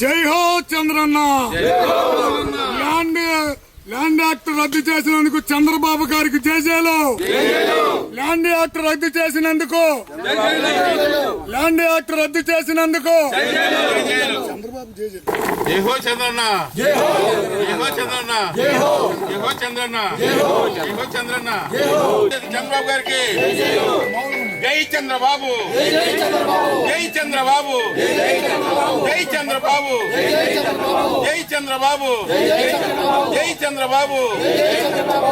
జై హో Chandranna. Land land act రద్దు చేసినందుకు చంద్రబాబు గారికి జేజేలు ల్యాండ్ యాక్ట్ రద్దు చేసినందుకు ల్యాండ్ యాక్ట్ రద్దు చేసినందుకు చంద్రబాబు జేజేలు జై హో చంద్రన్న. జై హో. చంద్రన్న. జై హో. చంద్రన్న. జై హో. చంద్రన్న. చంద్రబాబు గారికి జై చంద్రబాబు. జై చంద్రబాబు. జై చంద్రబాబు. జై చంద్రబాబు. జై చంద్రబాబు. జై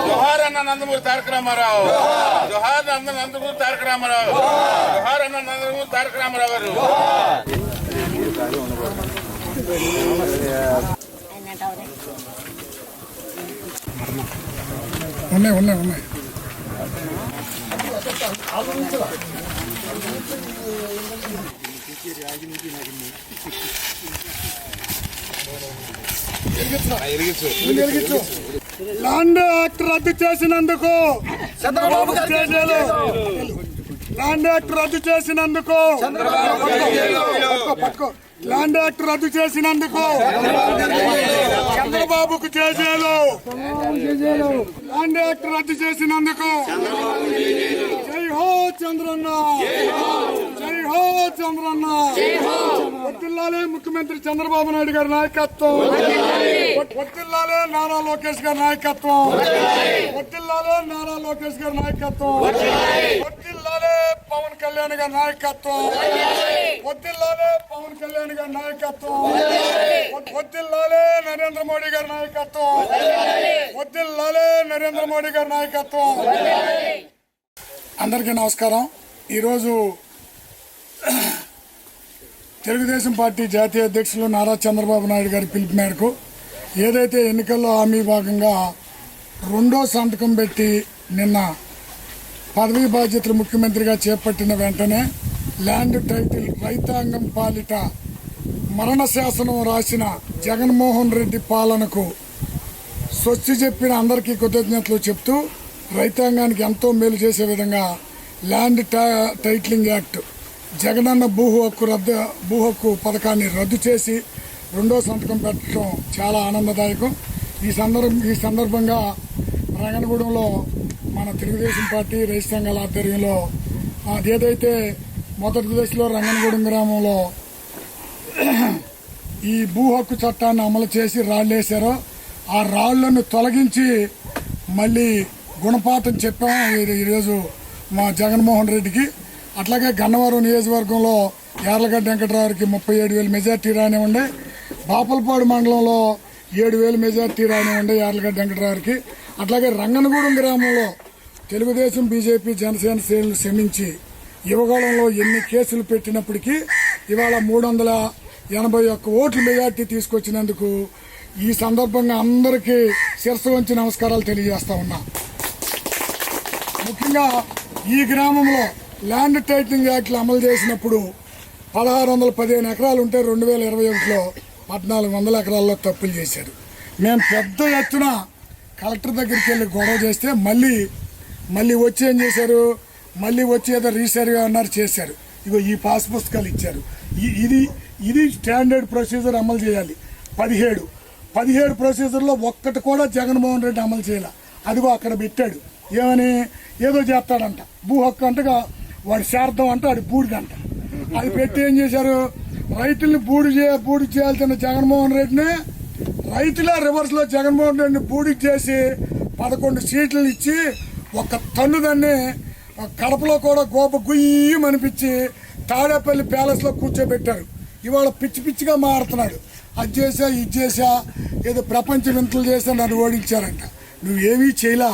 జోహార్ అన్న నందమూరి తారక రామారావు. జోహార్ అన్న నందమూరి తారక రామారావు. జోహార్ అన్న నందమూరి తారక రామారావు గారు. ఉన్నాయి ఉన్నాయి ఉన్నాయి. వెలిగించు. ల్యాండ్ యాక్ట్ రద్దు చేసినందుకు ల్యాండ్ యాక్ట్ రద్దు చేసినందుకు. ల్యాండ్ యాక్ట్ రద్దు చేసినందుకు చంద్రబాబుకు జేజేలు ల్యాండ్ యాక్ట్ రద్దు చేసినందుకు జై హో చంద్రన్న. జై హో చంద్రన్న. వర్తిల్లాలే ముఖ్యమంత్రి చంద్రబాబు నాయుడు గారి నాయకత్వం. వర్తిల్లాలే నారా లోకేష్ గారి నాయకత్వం. వర్తిల్లాలే నారా లోకేష్ గారి నాయకత్వం. వర్తిల్లాలే పవన్ కళ్యాణ్ గారి నాయకత్వం. వర్తిల్లాలే పవన్ కళ్యాణ్ గారి నాయకత్వం. వర్తిల్లాలే నరేంద్ర మోడీ గారి నాయకత్వం. వర్తిల్లాలే నరేంద్ర మోడీ గారి నాయకత్వం. అందరికీ నమస్కారం. ఈరోజు తెలుగుదేశం పార్టీ జాతీయ అధ్యక్షులు నారా చంద్రబాబు నాయుడు గారి పిలుపు మేరకు ఏదైతే ఎన్నికల్లో హామీ భాగంగా రెండో సంతకం పెట్టి నిన్న పదవీ బాధ్యతలు ముఖ్యమంత్రిగా చేపట్టిన వెంటనే ల్యాండ్ టైటిల్ రైతాంగం పాలిట మరణ శాసనం రాసిన జగన్మోహన్ రెడ్డి పాలనకు స్వస్తి చెప్పిన అందరికీ కృతజ్ఞతలు చెప్తూ రైతాంగానికి ఎంతో మేలు చేసే విధంగా ల్యాండ్ టై- టైటిలింగ్ యాక్ట్ జగనన్న భూ హక్కు రద్దు భూ హక్కు పథకాన్ని రద్దు చేసి రెండో సంతకం పెట్టడం చాలా ఆనందదాయకం. ఈ సందర్భం ఈ సందర్భంగా రంగనగూడెంలో మన తెలుగుదేశం పార్టీ రైతు సంఘాల ఆధ్వర్యంలో అదేదైతే మొదటి దశలో రంగనగూడెం గ్రామంలో ఈ భూ హక్కు చట్టాన్ని అమలు చేసి రాళ్ళేశారో ఆ రాళ్ళను తొలగించి మళ్ళీ గుణపాఠం చెప్పాము ఈరోజు మా జగన్మోహన్ రెడ్డికి అట్లాగే గన్నవరం నియోజకవర్గంలో యార్లగడ్డ వెంకటరావుకి ముప్పై ఏడు వేల మెజార్టీ రానివ్వండి. బాపలపాడు మండలంలో ఏడు వేల మెజార్టీ రానివ్వండి యార్లగడ్డ వెంకటరావుకి. అట్లాగే రంగనగూడెం గ్రామంలో తెలుగుదేశం బీజేపీ జనసేన శ్రేణులు శ్రమించి యువగళంలో ఎన్ని కేసులు పెట్టినప్పటికీ ఇవాళ మూడు వందల ఎనభై ఒక్క ఓట్లు మెజార్టీ తీసుకొచ్చినందుకు ఈ సందర్భంగా అందరికీ శిరస్సు వంచి నమస్కారాలు తెలియజేస్తా ఉన్నా. ముఖ్యంగా ఈ గ్రామంలో ల్యాండ్ టైటిలింగ్ యాక్ట్లు అమలు చేసినప్పుడు పదహారు వందల పదిహేను ఎకరాలు ఉంటే రెండు వేల ఇరవై ఒకటిలో పద్నాలుగు వందల ఎకరాల్లో తప్పులు చేశారు. మేము పెద్ద ఎత్తున కలెక్టర్ దగ్గరికి వెళ్ళి గొడవ చేస్తే మళ్ళీ మళ్ళీ వచ్చి ఏం చేశారు? మళ్ళీ వచ్చి ఏదో రీసర్వే అన్నారు చేశారు. ఇగో ఈ పాస్ పుస్తకాలు ఇచ్చారు. ఇది ఇది స్టాండర్డ్ ప్రొసీజర్ అమలు చేయాలి. పదిహేడు. పదిహేడు ప్రొసీజర్లో ఒక్కటి కూడా జగన్మోహన్ రెడ్డి అమలు చేయాలి. అదిగో అక్కడ పెట్టాడు. ఏమని? ఏదో చేస్తాడంట. భూ హక్కు అంటగా వాడు శార్థం అంట వాడి బూడిదంట. అది పెట్టి ఏం చేశారు? రైతుల్ని బూడి చే బూడి చేయాల్సిన జగన్మోహన్ రెడ్డిని రైతుల రివర్స్లో జగన్మోహన్ రెడ్డిని బూడి చేసి పదకొండు సీట్లు ఇచ్చి ఒక తన్ను దాన్ని కడపలో కూడా గోప గుయ్యం అనిపించి తాడేపల్లి ప్యాలెస్లో కూర్చోబెట్టారు. ఇవాళ పిచ్చి పిచ్చిగా మారుతున్నాడు. అది చేసా ఇది చేసా ఏదో ప్రపంచ వింతలు చేసా నన్ను ఓడించారంట. నువ్వేమీ చేయలా.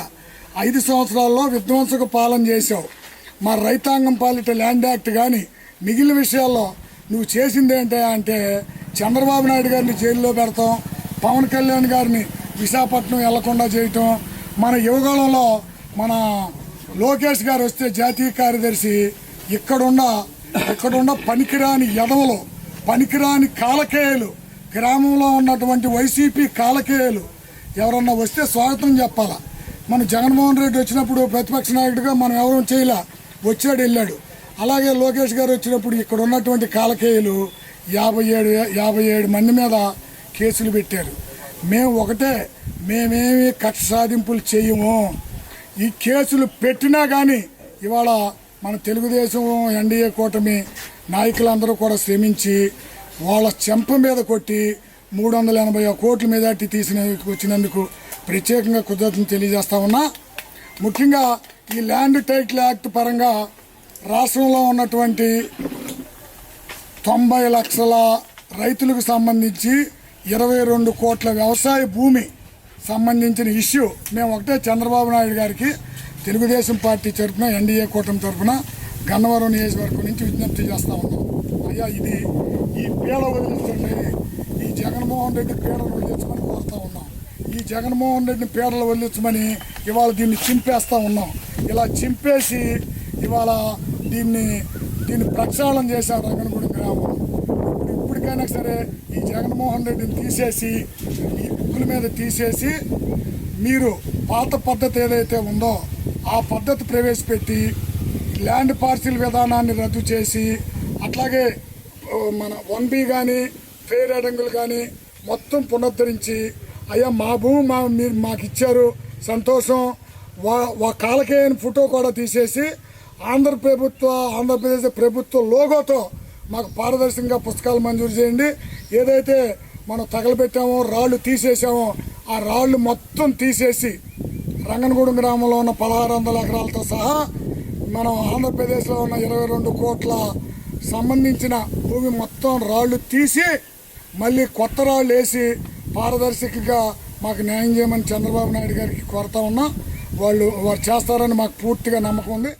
ఐదు సంవత్సరాల్లో విధ్వంసక పాలన చేసావు మా రైతాంగం పాలిట ల్యాండ్ యాక్ట్ కానీ మిగిలిన విషయాల్లో నువ్వు చేసింది ఏంటి అంటే చంద్రబాబు నాయుడు గారిని జైల్లో పెడతాం పవన్ కళ్యాణ్ గారిని విశాఖపట్నం వెళ్ళకుండా చేయటం మన యువగాలంలో మన లోకేష్ గారు వస్తే జాతీయ కార్యదర్శి ఇక్కడున్న ఇక్కడున్న పనికిరాని ఎదవలు పనికిరాని కాలకేయులు గ్రామంలో ఉన్నటువంటి వైసీపీ కాలకేయులు ఎవరన్నా వస్తే స్వాగతం చెప్పాలా? మన జగన్మోహన్ రెడ్డి వచ్చినప్పుడు ప్రతిపక్ష నాయకుడిగా మనం ఎవరూ చేయలే? వచ్చాడు వెళ్ళాడు. అలాగే లోకేష్ గారు వచ్చినప్పుడు ఇక్కడ ఉన్నటువంటి కాలకేయులు యాభై ఏడు యాభై ఏడు మంది మీద కేసులు పెట్టారు. మేము ఒకటే మేమేమి కక్ష సాధింపులు చేయము. ఈ కేసులు పెట్టినా కానీ ఇవాళ మన తెలుగుదేశం ఎన్డీఏ కూటమి నాయకులందరూ కూడా శ్రమించి వాళ్ళ చెంప మీద కొట్టి మూడు వందల ఎనభై కోట్ల మెజార్టీ తీసిన వచ్చినందుకు ప్రత్యేకంగా కృతజ్ఞతలు తెలియజేస్తా ఉన్నా. ముఖ్యంగా ఈ ల్యాండ్ టైటిల్ యాక్ట్ పరంగా రాష్ట్రంలో ఉన్నటువంటి తొంభై లక్షల రైతులకు సంబంధించి ఇరవై రెండు కోట్ల వ్యవసాయ భూమి సంబంధించిన ఇష్యూ మేము ఒకటే చంద్రబాబు నాయుడు గారికి తెలుగుదేశం పార్టీ తరఫున ఎన్డీఏ కూటమి తరఫున గన్నవరం నియోజకవర్గం నుంచి విజ్ఞప్తి చేస్తూ ఉన్నాం. అయ్యా ఇది ఈ పీడ వదిలించండి ఈ జగన్మోహన్ రెడ్డి పీడలు వదిలించమని కోరుతూ ఉన్నాం. ఈ జగన్మోహన్ రెడ్డిని పీడలు వదిలించమని ఇవాళ దీన్ని చింపేస్తూ ఉన్నాం. ఇలా చింపేసి ఇవాళ దీన్ని దీన్ని ప్రక్షాళన చేశారు రంగనగూడెం గ్రామం. ఇప్పుడు ఇప్పటికైనా సరే ఈ జగన్మోహన్ రెడ్డిని తీసేసి ఈ బుక్కుల మీద తీసేసి మీరు పాత పద్ధతి ఏదైతే ఉందో ఆ పద్ధతి ప్రవేశపెట్టి ల్యాండ్ పార్సిల్ విధానాన్ని రద్దు చేసి అట్లాగే మన వన్ బి కానీ ఫెయిర్ అడంగులు కానీ మొత్తం పునరుద్ధరించి అయ్యా మా భూమి మా మీరు మాకు ఇచ్చారు సంతోషం వా వా కాలకేయని ఫోటో కూడా తీసేసి ఆంధ్ర ప్రభుత్వ ఆంధ్రప్రదేశ్ ప్రభుత్వ లోగోతో మాకు పారదర్శకంగా పుస్తకాలు మంజూరు చేయండి. ఏదైతే మనం తగలబెట్టామో రాళ్ళు తీసేసామో ఆ రాళ్ళు మొత్తం తీసేసి రంగనగూడెం గ్రామంలో ఉన్న పదహారు వందల ఎకరాలతో సహా మనం ఆంధ్రప్రదేశ్లో ఉన్న ఇరవై రెండు కోట్ల సంబంధించిన భూమి మొత్తం రాళ్ళు తీసి మళ్ళీ కొత్త రాళ్ళు వేసి పారదర్శకంగా మాకు న్యాయం చేయమని చంద్రబాబు నాయుడు గారికి కోరుతా ఉన్నాం. వాళ్ళు వారు చేస్తారని మాకు పూర్తిగా నమ్మకం ఉంది.